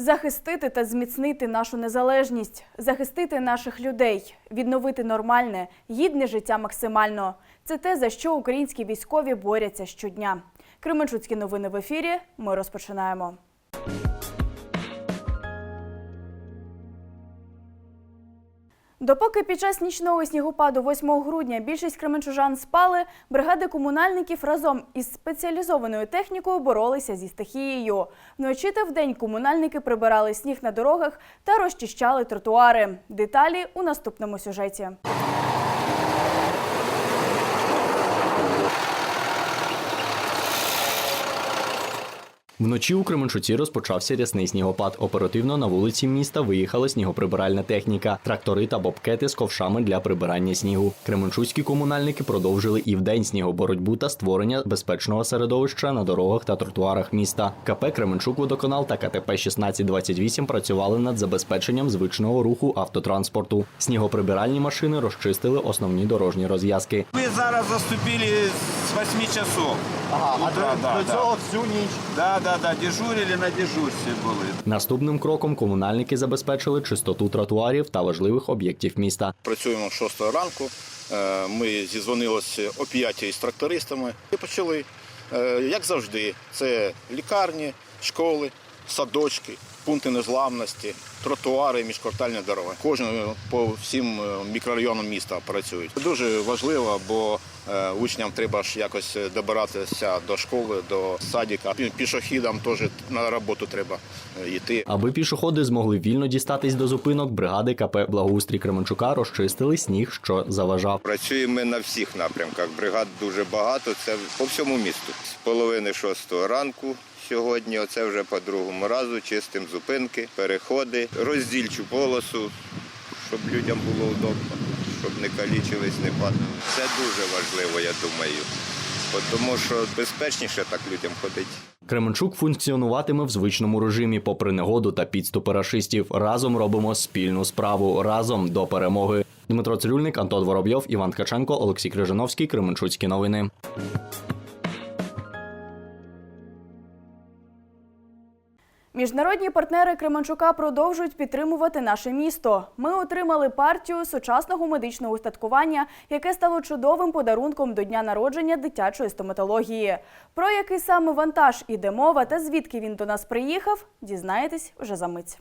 Захистити та зміцнити нашу незалежність, захистити наших людей, відновити нормальне, гідне життя максимально. Це те, за що українські військові борються щодня. Кременчуцькі новини в ефірі. Ми розпочинаємо. Допоки під час нічного снігопаду 8 грудня більшість кременчужан спали, бригади комунальників разом із спеціалізованою технікою боролися зі стихією. Вночі та вдень комунальники прибирали сніг на дорогах та розчищали тротуари. Деталі у наступному сюжеті. Вночі у Кременчуці розпочався рясний снігопад. Оперативно на вулиці міста виїхала снігоприбиральна техніка, трактори та бобкети з ковшами для прибирання снігу. Кременчуцькі комунальники продовжили і вдень снігоборотьбу та створення безпечного середовища на дорогах та тротуарах міста. КП Кременчук Водоканал та КТП 1628 працювали над забезпеченням звичного руху автотранспорту. Снігоприбиральні машини розчистили основні дорожні розв'язки. Ми зараз заступили з 8 часов. Ага, а Утра, до, да, до да. всю ніч. Да, да, да, дежурили на дежурстві були. Наступним кроком комунальники забезпечили чистоту тротуарів та важливих об'єктів міста. Працюємо з 6 ранку. Е, Ми зізвонилися о 5 з трактористами і почали. Е, Як завжди, це лікарні, школи, садочки, пункти незламності, тротуари, міжквартальні дороги. Кожен по всім е, мікрорайонам міста працюють. Дуже важливо, бо е, учням треба ж якось добиратися до школи, до садика. Пі- Пішохідам теж на роботу треба е, йти. Аби пішоходи змогли вільно дістатись до зупинок, бригади КП Благоустрій Кременчука розчистили сніг, що заважав. Працюємо ми на всіх напрямках. Бригад дуже багато. Це по всьому місту. З половини шостого ранку сьогодні. Оце вже по другому разу. Чистим зупинки, переходи, роздільчу полосу, щоб людям було удобно, щоб не калічились, не падали. Це дуже важливо, я думаю. Тому що безпечніше так людям ходить. Кременчук функціонуватиме в звичному режимі, попри негоду та підступи рашистів. Разом робимо спільну справу. Разом до перемоги. Дмитро Цирюльник, Антон Воробйов, Іван Ткаченко, Олексій Крижановський. Кременчуцькі новини. Міжнародні партнери Кременчука продовжують підтримувати наше місто. Ми отримали партію сучасного медичного устаткування, яке стало чудовим подарунком до дня народження дитячої стоматології. Про який саме вантаж іде мова та звідки він до нас приїхав, дізнаєтесь вже за мить.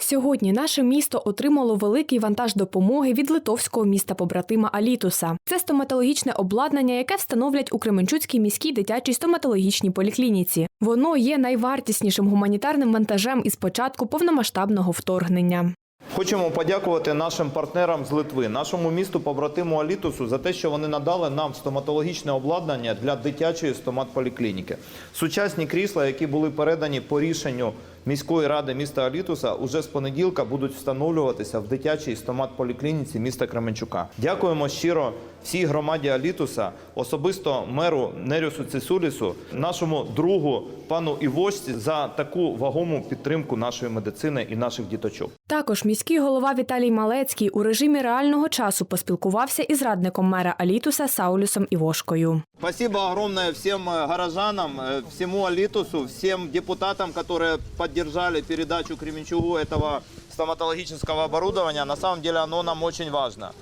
Сьогодні наше місто отримало великий вантаж допомоги від литовського міста побратима Алітуса. Це стоматологічне обладнання, яке встановлять у Кременчуцькій міській дитячій стоматологічній поліклініці. Воно є найвартіснішим гуманітарним вантажем із початку повномасштабного вторгнення. Хочемо подякувати нашим партнерам з Литви, нашому місту побратиму Алітусу за те, що вони надали нам стоматологічне обладнання для дитячої стоматполіклініки. Сучасні крісла, які були передані по рішенню міської ради міста Алітуса, уже з понеділка будуть встановлюватися в дитячій стоматполіклініці міста Кременчука. Дякуємо щиро всій громаді Алітуса, особисто меру Нерюсу Цисулісу, нашому другу пану Івошці за таку вагому підтримку нашої медицини і наших діточок. Також міський голова Віталій Малецький у режимі реального часу поспілкувався із радником мера Алітуса Саулюсом Івошкою. Спасибо огромное всем э, горожанам, э, всему Алитусу, всем депутатам, которые поддержали передачу Кременчугу этого стоматологического оборудования. На самом деле оно нам очень важно.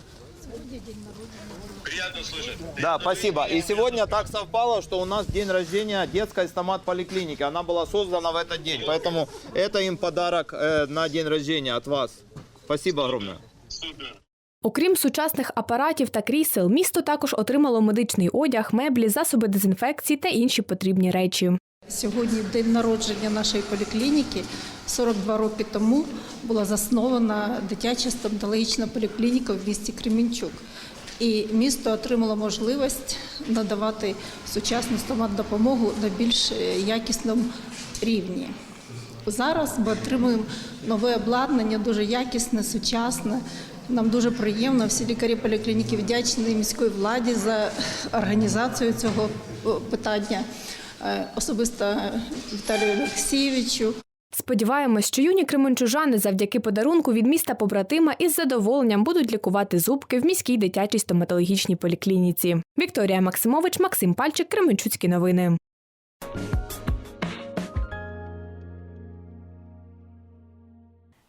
Приятно слышать. Да, спасибо. И сегодня так совпало, что у нас день рождения детской стомат-поликлиники. Она была создана в этот день, поэтому это им подарок э, на день рождения от вас. Спасибо огромное. Окрім сучасних апаратів та крісел, місто також отримало медичний одяг, меблі, засоби дезінфекції та інші потрібні речі. Сьогодні день народження нашої поліклініки. 42 роки тому була заснована дитяча стоматологічна поліклініка в місті Кремінчук. І місто отримало можливість надавати сучасну стоматдопомогу на більш е, якісному рівні. Зараз ми отримуємо нове обладнання, дуже якісне, сучасне. Нам дуже приємно. Всі лікарі поліклініки вдячні міської владі за організацію цього питання. Е, Особисто Віталію Олексійовичу. Сподіваємось, що юні кременчужани завдяки подарунку від міста побратима із задоволенням будуть лікувати зубки в міській дитячій стоматологічній поліклініці. Вікторія Максимович, Максим Пальчик, Кременчуцькі новини.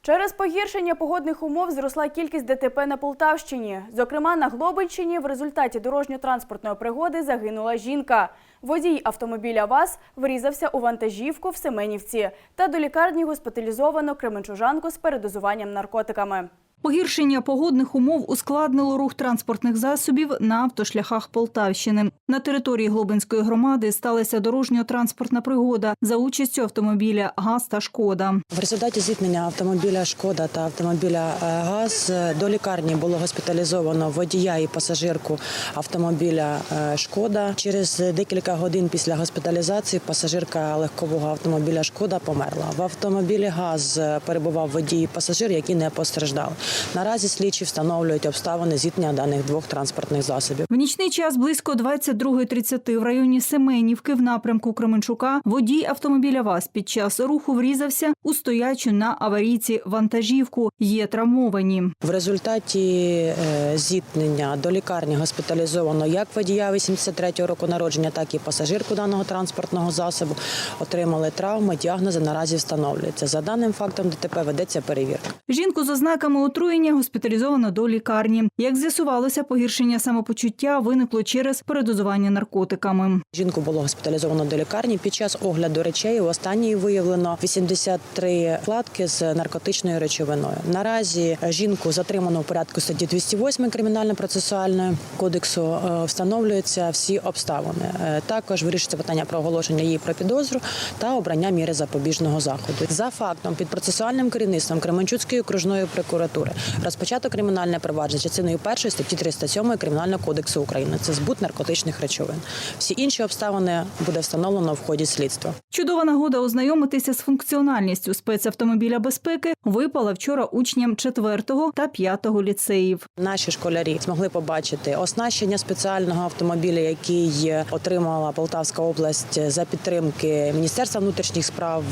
Через погіршення погодних умов зросла кількість ДТП на Полтавщині. Зокрема, на Глобинщині в результаті дорожньо-транспортної пригоди загинула жінка. Водій автомобіля ВАЗ врізався у вантажівку в Семенівці та до лікарні госпіталізовано кременчужанку з передозуванням наркотиками. Погіршення погодних умов ускладнило рух транспортних засобів на автошляхах Полтавщини. На території Глобинської громади сталася дорожньо-транспортна пригода за участю автомобіля ГАЗ та Шкода. В результаті зіткнення автомобіля Шкода та автомобіля е, ГАЗ до лікарні було госпіталізовано водія і пасажирку автомобіля е, Шкода. Через декілька годин після госпіталізації пасажирка легкового автомобіля Шкода померла. В автомобілі ГАЗ перебував водій і пасажир, які не постраждали. Наразі слідчі встановлюють обставини зіткнення даних двох транспортних засобів. В нічний час близько 22.30 в районі Семенівки в напрямку Кременчука водій автомобіля ВАЗ під час руху врізався у стоячу на аварійці вантажівку. Є травмовані. В результаті е, зіткнення до лікарні госпіталізовано як водія 83-го року народження, так і пасажирку даного транспортного засобу. Отримали травми. Діагнози наразі встановлюються. За даним фактом ДТП ведеться перевірка. Жінку з ознаками отруєння госпіталізовано до лікарні. Як з'ясувалося, погіршення самопочуття виникло через передозування наркотиками. Жінку було госпіталізовано до лікарні. Під час огляду речей у останньої виявлено 83 вкладки з наркотичною речовиною. Наразі жінку затримано в порядку статті 208 кримінально-процесуального кодексу. Е, Встановлюються всі обставини. Е, Також вирішується питання про оголошення її про підозру та обрання міри запобіжного заходу. За фактом під процесуальним керівництвом Кременчуцької окружної прокуратури розпочато кримінальне провадження частиною першої статті 307 Кримінального кодексу України. Це збут наркотичних речовин. Всі інші обставини буде встановлено в ході слідства. Чудова нагода ознайомитися з функціональністю спецавтомобіля безпеки випала вчора учням 4 та 5 ліцеїв. Наші школярі змогли побачити оснащення спеціального автомобіля, який отримала Полтавська область за підтримки Міністерства внутрішніх справ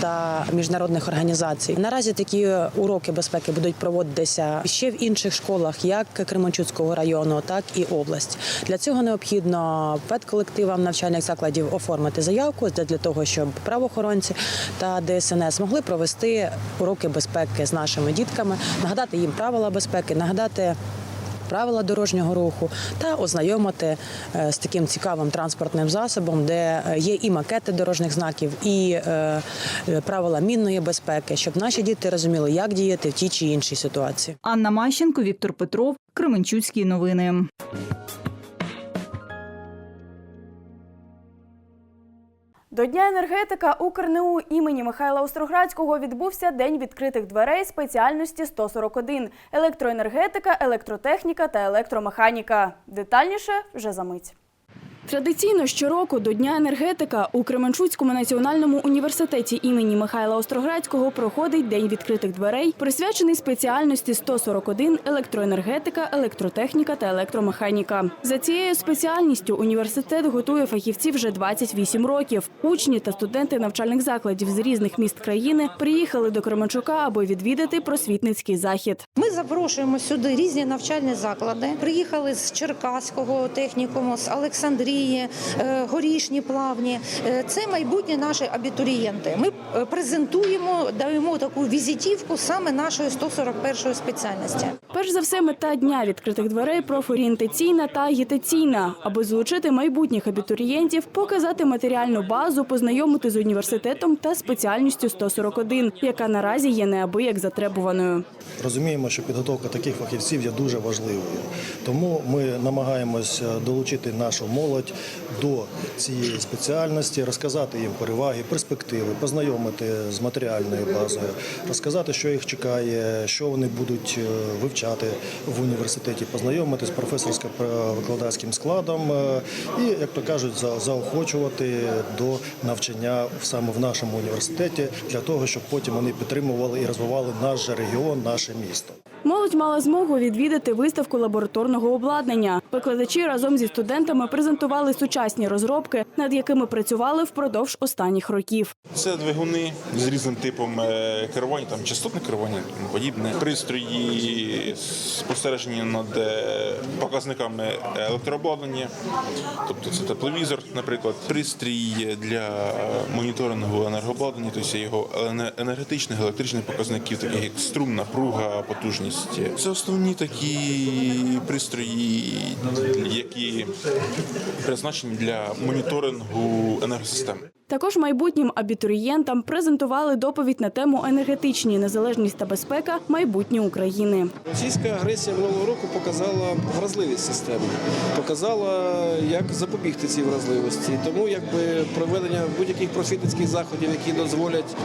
та міжнародних організацій. Наразі такі уроки безпеки будуть проводитися ще в інших школах, як Кременчуцького району, так і область. Для цього необхідно педколективам навчальних закладів оформити заявку для того, щоб правоохоронці та ДСНС могли провести уроки безпеки з нашими дітками, нагадати їм правила безпеки, нагадати. Правила дорожнього руху та ознайомити е, з таким цікавим транспортним засобом, де е, є і макети дорожніх знаків, і е, правила мінної безпеки, щоб наші діти розуміли, як діяти в тій чи іншій ситуації. Анна Мащенко, Віктор Петров, Кременчуцькі новини. До Дня енергетика УКРНУ імені Михайла Остроградського відбувся День відкритих дверей спеціальності 141 – електроенергетика, електротехніка та електромеханіка. Детальніше вже за мить. Традиційно щороку до Дня енергетика у Кременчуцькому національному університеті імені Михайла Остроградського проходить День відкритих дверей, присвячений спеціальності 141 електроенергетика, електротехніка та електромеханіка. За цією спеціальністю університет готує фахівців вже 28 років. Учні та студенти навчальних закладів з різних міст країни приїхали до Кременчука, аби відвідати просвітницький захід. Ми запрошуємо сюди різні навчальні заклади. Приїхали з Черкаського технікуму, з Олександрії, е, горішні плавні. Е, Це майбутні наші абітурієнти. Ми е, презентуємо, даємо таку візитівку саме нашої 141 спеціальності. Перш за все, мета дня відкритих дверей профорієнтаційна та агітаційна, аби залучити майбутніх абітурієнтів, показати матеріальну базу, познайомити з університетом та спеціальністю 141, яка наразі є неабияк затребуваною. Розуміємо, що підготовка таких фахівців є дуже важливою. Тому ми намагаємось долучити нашу молодь до цієї спеціальності, розказати їм переваги, перспективи, познайомити з матеріальною базою, розказати, що їх чекає, що вони будуть е, вивчати в університеті, познайомити з професорсько-викладацьким складом е, і, як то кажуть, заохочувати до навчання саме в нашому університеті для того, щоб потім вони підтримували і розвивали наш же регіон, наше місто. Молодь мала змогу відвідати виставку лабораторного обладнання. Викладачі разом зі студентами презентували сучасні розробки, над якими працювали впродовж останніх років. Це двигуни з різним типом е, керування, там частотне керування, подібне. Пристрої спостереження над е, показниками електрообладнання, тобто це тепловізор, наприклад, пристрій для моніторингу енергообладнання, тобто його ене- енергетичних, електричних показників, таких як струм, напруга, потужність. Це основні такі пристрої, які призначені для моніторингу енергосистеми. Також майбутнім абітурієнтам презентували доповідь на тему енергетичні незалежність та безпека майбутнє України. Російська агресія минулого року показала вразливість системи, показала, як запобігти цій вразливості. Тому якби проведення будь-яких просвітницьких заходів, які дозволять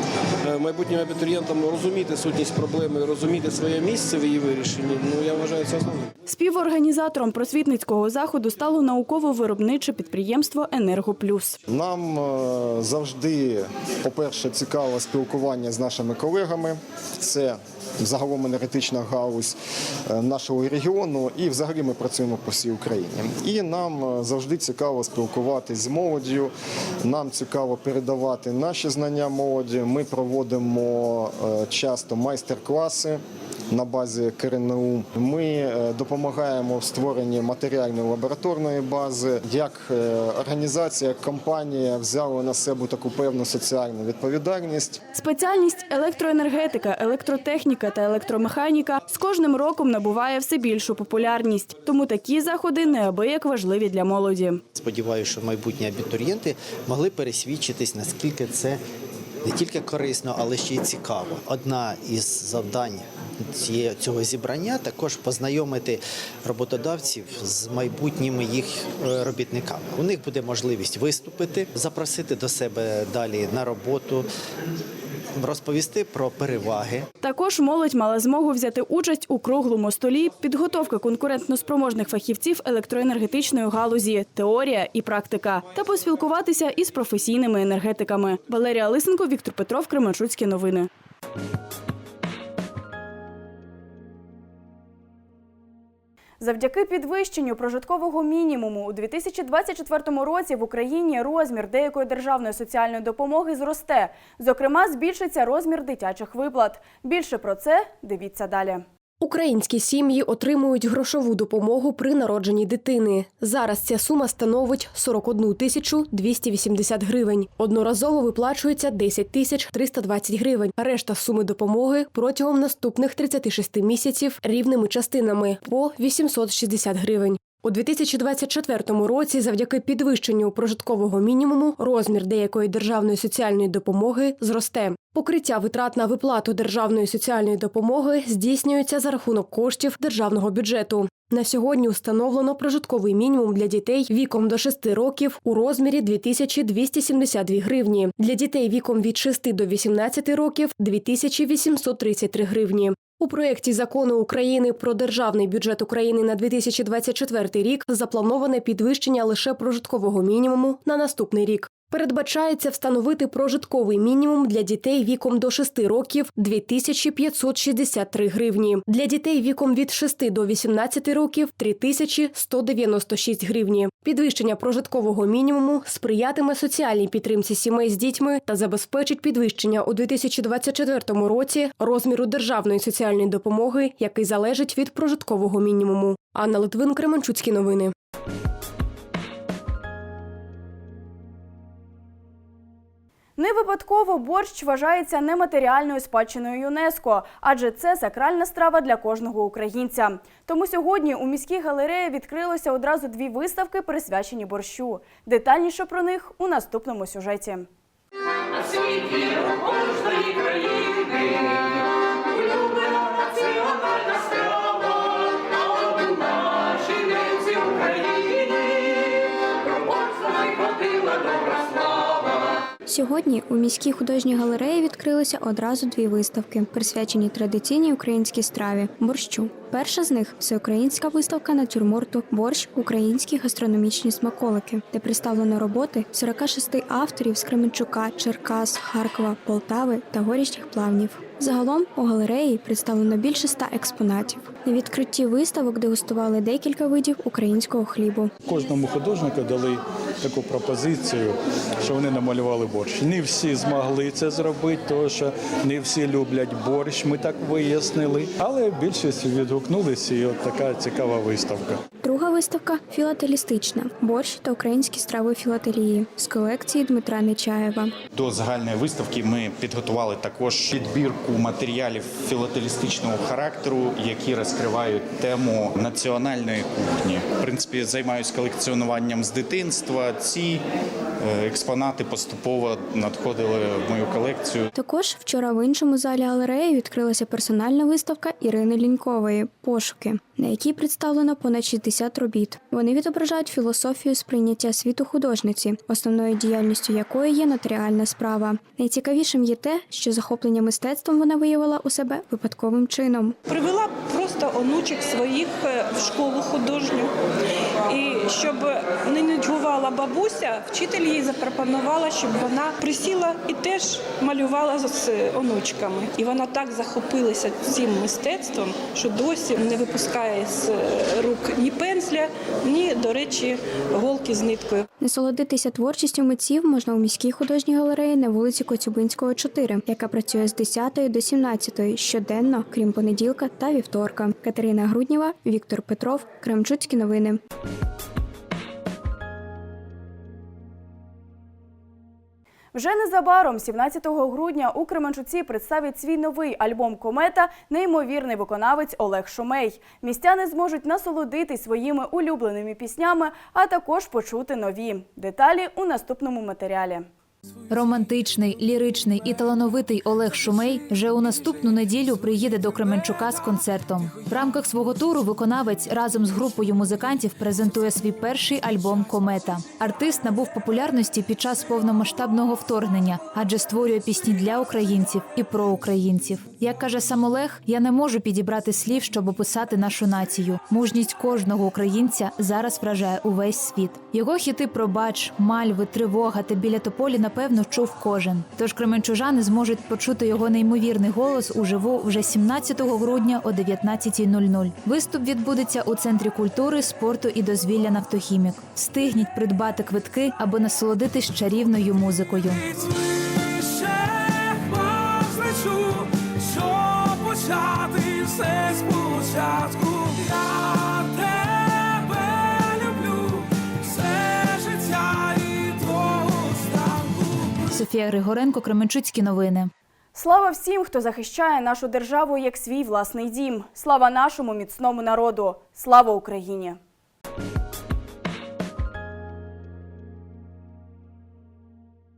е, майбутнім абітурієнтам розуміти сутність проблеми, розуміти своє місце в її вирішенні. Ну я вважаю це основним. Співорганізатором просвітницького заходу стало науково-виробниче підприємство Енергоплюс. Нам е, завжди, по-перше, цікаво спілкування з нашими колегами. Це загалом енергетична галузь е, нашого регіону, і взагалі ми працюємо по всій Україні. І нам е, завжди цікаво спілкуватися з молоддю. Нам цікаво передавати наші знання молоді. Ми проводимо е, часто майстер-класи. На базі КРНУ ми е, допомагаємо в створенні матеріальної лабораторної бази. Як е, організація, як компанія взяли на себе таку певну соціальну відповідальність. Спеціальність електроенергетика, електротехніка та електромеханіка з кожним роком набуває все більшу популярність. Тому такі заходи неабияк важливі для молоді. Сподіваюся, що майбутні абітурієнти могли пересвідчитись, наскільки це не тільки корисно, але ще й цікаво. Одна із завдань цього зібрання також познайомити роботодавців з майбутніми їх е, робітниками. У них буде можливість виступити, запросити до себе далі на роботу, розповісти про переваги Також молодь мала змогу взяти участь у круглому столі підготовка конкурентноспроможних фахівців електроенергетичної галузі, теорія і практика, та поспілкуватися із професійними енергетиками. Валерія Лисенко, Віктор Петров, Кременчуцькі новини. Завдяки підвищенню прожиткового мінімуму у 2024 році в Україні розмір деякої державної соціальної допомоги зросте. Зокрема, збільшиться розмір дитячих виплат. Більше про це дивіться далі. Українські сім'ї отримують грошову допомогу при народженні дитини. Зараз ця сума становить 41 тисячу 280 гривень. Одноразово виплачується 10 тисяч 320 гривень. Решта суми допомоги протягом наступних 36 місяців рівними частинами по 860 гривень. У 2024 році, завдяки підвищенню прожиткового мінімуму, розмір деякої державної соціальної допомоги зросте. Покриття витрат на виплату державної соціальної допомоги здійснюється за рахунок коштів державного бюджету. На сьогодні установлено прожитковий мінімум для дітей віком до 6 років у розмірі 2272 гривні. Для дітей віком від 6 до 18 років 2833 гривні. У проєкті закону України про державний бюджет України на 2024 рік заплановане підвищення лише прожиткового мінімуму на наступний рік. Передбачається встановити прожитковий мінімум для дітей віком до 6 років 2563 гривні. Для дітей віком від 6 до 18 років 3196 гривні. Підвищення прожиткового мінімуму сприятиме соціальній підтримці сімей з дітьми та забезпечить підвищення у 2024 році розміру державної соціальної допомоги, який залежить від прожиткового мінімуму. Анна Литвин, Кременчуцькі новини. Не випадково борщ вважається нематеріальною спадщиною ЮНЕСКО, адже це сакральна страва для кожного українця. Тому сьогодні у міській галереї відкрилося одразу дві виставки, присвячені борщу. Детальніше про них у наступному сюжеті. Сьогодні у міській художній галереї відкрилися одразу дві виставки, присвячені традиційній українській страві борщу. Перша з них всеукраїнська виставка натюрморту Борщ українські гастрономічні смаколики, де представлено роботи 46 авторів з Кременчука, Черкас, Харкова, Полтави та горішніх плавнів. Загалом у галереї представлено більше ста експонатів. На відкритті виставок дегустували декілька видів українського хлібу. Кожному художнику дали таку пропозицію, що вони намалювали борщ. Не всі змогли це зробити, тому що не всі люблять борщ. Ми так вияснили. Але більшість відгукнулися, і от така цікава виставка. Друга виставка філателістична борщ та українські страви філателії з колекції Дмитра Нечаєва. До загальної виставки ми підготували також підбірку матеріалів філателістичного характеру, які розкривають тему національної кухні. В принципі, займаюся колекціонуванням з дитинства. uh, see експонати поступово надходили в мою колекцію. Також вчора в іншому залі галереї відкрилася персональна виставка Ірини Лінькової Пошуки, на якій представлено понад 60 робіт. Вони відображають філософію сприйняття світу художниці, основною діяльністю якої є нотаріальна справа. Найцікавішим є те, що захоплення мистецтвом вона виявила у себе випадковим чином. Привела просто онучок своїх е, в школу художню. І щоб не нудьгувала бабуся, вчитель їй запропонувала, щоб вона присіла і теж малювала з онучками. І вона так захопилася цим мистецтвом, що досі не випускає з рук ні пензля, ні, до речі, голки з ниткою. Насолодитися творчістю митців можна у міській художній галереї на вулиці Коцюбинського, 4, яка працює з 10 до 17 щоденно, крім понеділка та вівторка. Катерина Грудніва, Віктор Петров, Кремчуцькі новини. Вже незабаром, 17 грудня, у Кременчуці представить свій новий альбом Комета неймовірний виконавець Олег Шумей. Містяни зможуть насолодитись своїми улюбленими піснями, а також почути нові деталі у наступному матеріалі. Романтичний, ліричний і талановитий Олег Шумей вже у наступну неділю приїде до Кременчука з концертом. В рамках свого туру виконавець разом з групою музикантів презентує свій перший альбом Комета. Артист набув популярності під час повномасштабного вторгнення, адже створює пісні для українців і про українців. Як каже сам Олег, я не можу підібрати слів, щоб описати нашу націю. Мужність кожного українця зараз вражає увесь світ. Його хіти пробач, мальви, тривога та біля тополі напевно чув кожен. Тож кременчужани зможуть почути його неймовірний голос уживу вже 17 грудня о 19.00. Виступ відбудеться у центрі культури, спорту і дозвілля Нафтохімік. Встигніть придбати квитки, аби насолодитись чарівною музикою. Щоб почати все спочатку. Софія Григоренко, Кременчуцькі новини. Слава всім, хто захищає нашу державу як свій власний дім. Слава нашому міцному народу. Слава Україні!